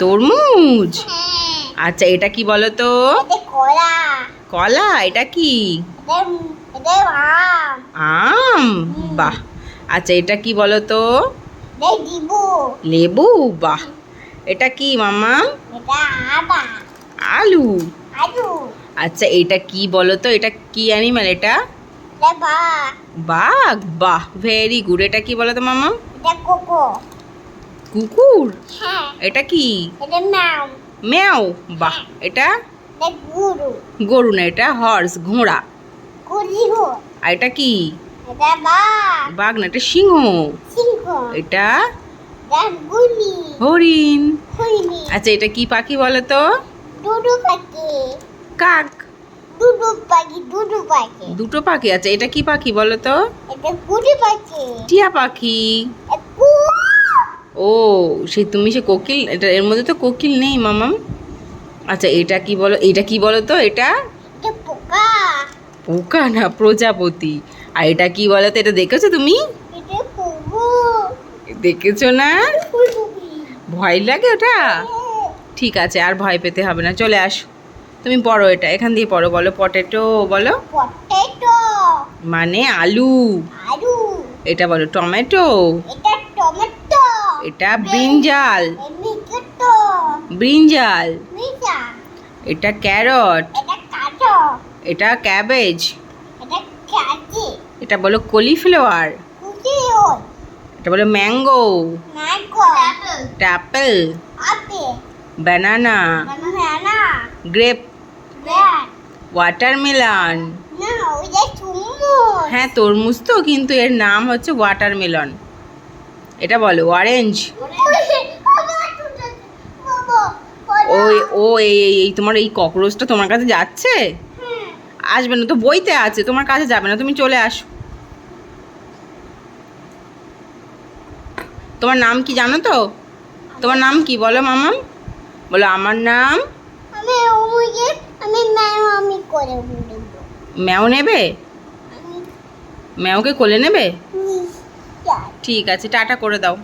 তরমুজ। হ্যাঁ। আচ্ছা এটা কি বলো তো কলা। কলা এটা কি? আম। বাহ। আচ্ছা এটা কি বলো তো লেবু। বাহ। এটা কি মামা আলু। আচ্ছা এটা কি বলো তো এটা কি অ্যানিমাল এটা? বাঘ। বাহ ভেরি গুড এটা কি বলো তো মামা কোকো। কুকুর? হ্যাঁ। এটা কি? এটা ম্যাম ম্যাও। বাহ এটা? এটা গুরু। গরু না এটা হর্স ঘোড়া। আর এটা কি? এটা বা বাঘ না এটা সিংহ। সিংহ। এটা? হরিণ। হুইনি আচ্ছা এটা কি পাখি বলো তো? দুদু পাখি। কাক। দুদু পাখি দুদু পাখি। দুটো পাখি আছে এটা কি পাখি বলো তো? এটা গুড়ি পাখি। টিয়া পাখি। ও সেই তুমি সে কোকিল এটা এর মধ্যে তো কোকিল নেই মামাম আচ্ছা এটা কি বলো এটা কি বলো তো এটা? পোকা। পোকা না প্রজাপতি। আর এটা কি বলো তো এটা দেখেছ তুমি? দেখেছ না? ভয় লাগে ওটা? ঠিক আছে আর ভয় পেতে হবে না চলে আসো। তুমি পড়ো এটা এখান দিয়ে পড়ো বলো পটেটো বলো। পটেটো। মানে আলু। আলু। এটা বলো টমেটো। এটা টমেটো। এটা ব্রিঞ্জাল। ব্রিঞ্জাল। এটা ক্যারট। এটা ক্যাবেজ। এটা বলো কলিফ্লাওয়ার। এটা বলো ম্যাঙ্গো। এটা অ্যাপেল। ব্যানানা। গ্রেপ। ওয়াটারমেলন। হ্যাঁ তরমুজ তো কিন্তু এর নাম হচ্ছে ওয়াটারমেলন। এটা বলো অরেঞ্জ ওই ও এই তোমার এই ককরোচটা তোমার কাছে যাচ্ছে? আসবে না তো বইতে আছে তোমার কাছে যাবে না তুমি চলে আসো। তোমার নাম কি জানো তো? তোমার নাম কি বলো মামাম? বলো আমার নাম? ম্যাও নেবে? ম্যাওকে কোলে নেবে? ঠিক আছে টাটা করে দাও।